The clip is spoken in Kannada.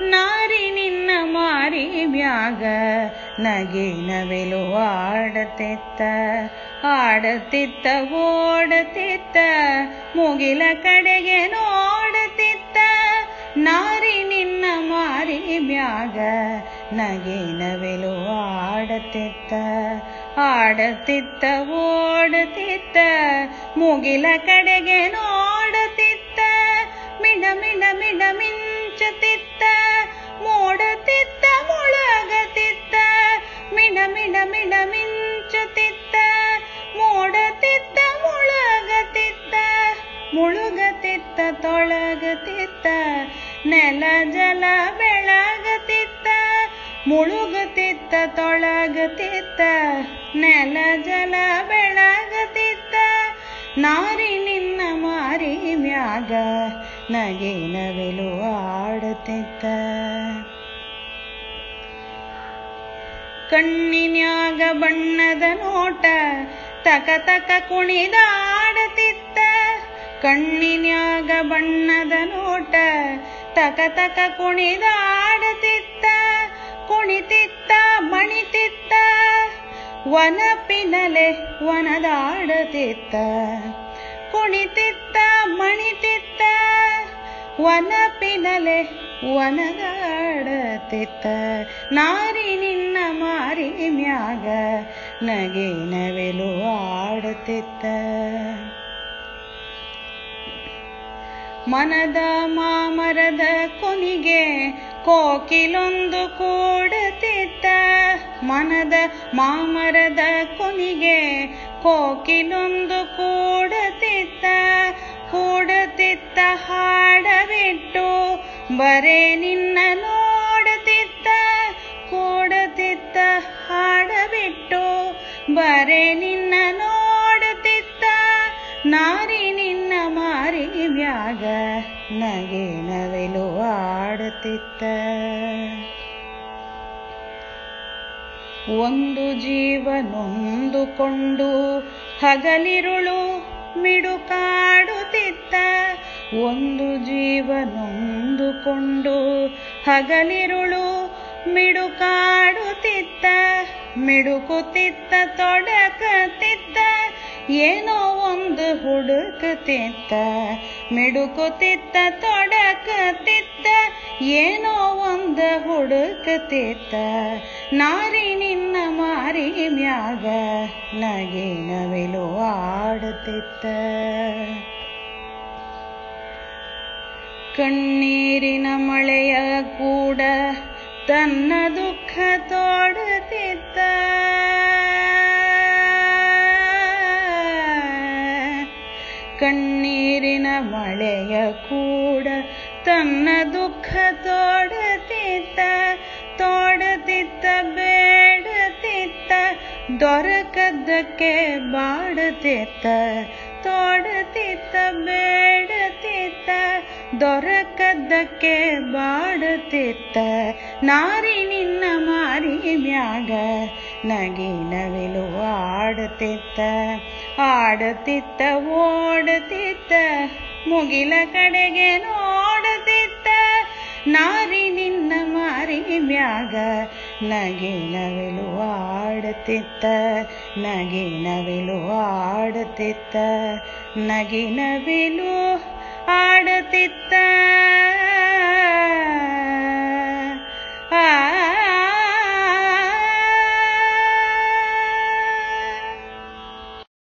ನಾರಿ ನಿನ್ನ ಮಾರಿ ಬ್ಯಾಗ. ನಗೆ ನವೆಲು ಆಡತಿತ್ತ. ಆಡತಿತ್ತ, ಓಡತಿತ್ತ. ಮುಗಿಲ ಕಡೆಗೆ ನೋಡತಿತ್ತ. ನಾರಿ ನಿನ್ನ ಮಾರಿ ಬ್ಯಾಗ. ನಗೆ ನವೆಲು ಆಡತಿತ್ತ. ಆಡತಿತ್ತ, ಓಡತಿತ್ತ. ಮುಗಿಲ ಕಡೆಗೆ ನೋಡತಿತ್ತ. Mid mid mid ಮಿಂಚತಿತ್ತ. ಮೋಡತಿತ್ತ ಮುಳುಗತಿತ್ತ ಮುಳುಗತಿತ್ತ, ತೊಳಗತಿತ್ತ, ನೆಲ, ಜಲ, ಬೆಳಗತಿತ್ತ, ಮುಳುಗತಿತ್ತ, ತೊಳಗತಿತ್ತ, ನೆಲ, ಜಲ, ಬೆಳಗತಿತ್ತ, ನಾರಿ ನಿನ್ನ ಮಾರಿ ಮ್ಯಾಗ ನಗೆನವೆಲು ಆಡತಿತ್ತ ಕಣ್ಣಿನ್ಯಾಗ ಬಣ್ಣದ ನೋಟ ತಕ ತಕ ಕುಣಿದಾಡತಿತ್ತ ಕಣ್ಣಿನ್ಯಾಗ ಬಣ್ಣದ ನೋಟ. ತಕ ತಕ ಕುಣಿದಾಡತಿತ್ತ ಕುಣಿತಿತ್ತ, ಮಣಿತಿತ್ತ. ವನಪಿನಲೆ ವನದಾಡತಿತ್ತ. ಕುಣಿತಿತ್ತ, ಮಣಿತಿತ್ತ. ವನಪಿನಲೆ ವನದಾಡತಿತ್ತ. ನಾರಿ ನಿನ್ನ ಮಾರಿ ಮ್ಯಾಗ. ನಗಿನವೆಲು ಆಡುತ್ತಿತ್ತ ಮನದ ಮಾಮರದ ಕೊನಿಗೆ ಕೋಕಿಲೊಂದು ಕೂಡತಿತ್ತ ಮನದ ಮಾಮರದ ಕೊನಿಗೆ ಕೋಕಿಲೊಂದು ಕೂಡತಿತ್ತ ಕೂಡತಿತ್ತ ಹಾಡಬಿಟ್ಟು ಬರೇ ನಿನ್ನ ಬರೇ ನಿನ್ನ ನೋಡುತ್ತಿತ್ತ, ನಾರಿ ನಿನ್ನ ಮಾರಿ ಮ್ಯಾಗ ನವೆಲು ಆಡುತ್ತಿತ್ತ. ಒಂದು ಜೀವನೊಂದುಕೊಂಡು ಹಗಲಿರುಳು ಮಿಡುಕಾಡುತ್ತಿತ್ತ, ಒಂದು ಜೀವನೊಂದುಕೊಂಡು ಹಗಲಿರುಳು ಮಿಡುಕಾಡುತ್ತಿತ್ತ. ಮಿಡುಕುತ್ತಿತ್ತ ತೊಡಕತಿತ್ತ ಏನೋ ಒಂದು ಹುಡುಕುತ್ತಿತ್ತ ಮಿಡುಕುತ್ತಿತ್ತ ತೊಡಕತಿತ್ತ ಏನೋ ಒಂದು ಹುಡುಕುತ್ತಿತ್ತ ನಾರಿ ನಿನ್ನ ಮಾರಿ ಮ್ಯಾಗ ನಗಿನವಿಲು ಆಡುತ್ತಿತ್ತ ಕಣ್ಣೀರಿನ ಮಳೆಯ ಕೂಡ ತನ್ನ ದುಃಖ ತೋಡುತ್ತಿತ್ತ ಕಣ್ಣೀರಿನ ಮಳೆಯ ಕೂಡ ತನ್ನ ದುಃಖ ತೋಡುತ್ತಿತ್ತ ತೋಡುತ್ತಿತ್ತ ಬೇಡುತ್ತಿತ್ತ ದೊರಕದ್ದಕ್ಕೆ ಬಾಡುತ್ತಿತ್ತ ತೋಡುತ್ತಿತ್ತ ಬೇಡುತ್ತಿತ್ತ ದೊರಕದ್ದಕ್ಕೆ ಬಾಡುತ್ತಿತ್ತ. ನಾರಿ ನಿನ್ನ ಮಾರಿ ಮ್ಯಾಗ ನಗಿನವಿಲು ಆಡುತ್ತಿತ್ತ. ಆಡುತ್ತಿತ್ತ, ಓಡುತ್ತಿತ್ತ, ಮುಗಿಲ ಕಡೆಗೆ ನೋಡುತ್ತಿತ್ತ. ನಾರಿ ನಿನ್ನ ಮಾರಿ ಮ್ಯಾಗ ನಗಿನವಿಲು ಆಡುತ್ತಿತ್ತ. ನಗಿನವಿಲು ಆಡುತ್ತಿತ್ತ. ನಗಿನವಿಲು पाडतित्ता।